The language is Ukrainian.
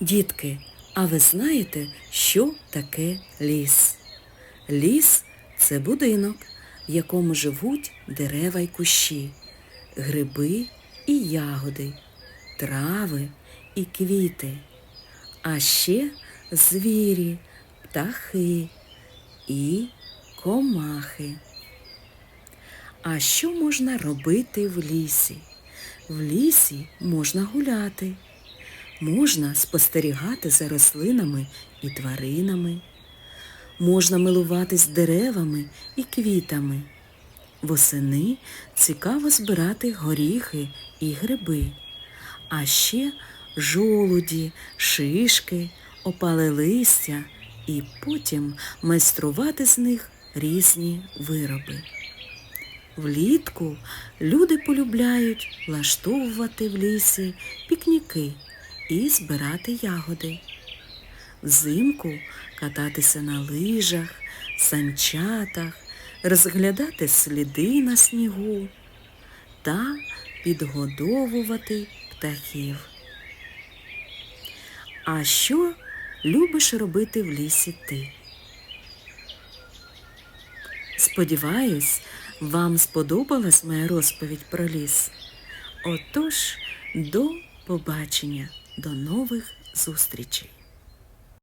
Дітки, а ви знаєте, що таке ліс? Ліс це будинок, в якому живуть дерева й кущі, гриби і ягоди, трави і квіти, а ще звірі, птахи і комахи. А що можна робити в лісі? В лісі можна гуляти, можна спостерігати за рослинами і тваринами, можна милуватись деревами і квітами. Восени цікаво збирати горіхи і гриби, а ще жолуді, шишки, опале листя і потім майструвати з них різні вироби. Влітку люди полюбляють влаштовувати в лісі пікніки і збирати ягоди. Взимку кататися на лижах, санчатах, розглядати сліди на снігу та підгодовувати птахів. А що любиш робити в лісі ти? Сподіваюсь, вам сподобалась моя розповідь про ліс. Отож, до побачення, до нових зустрічей.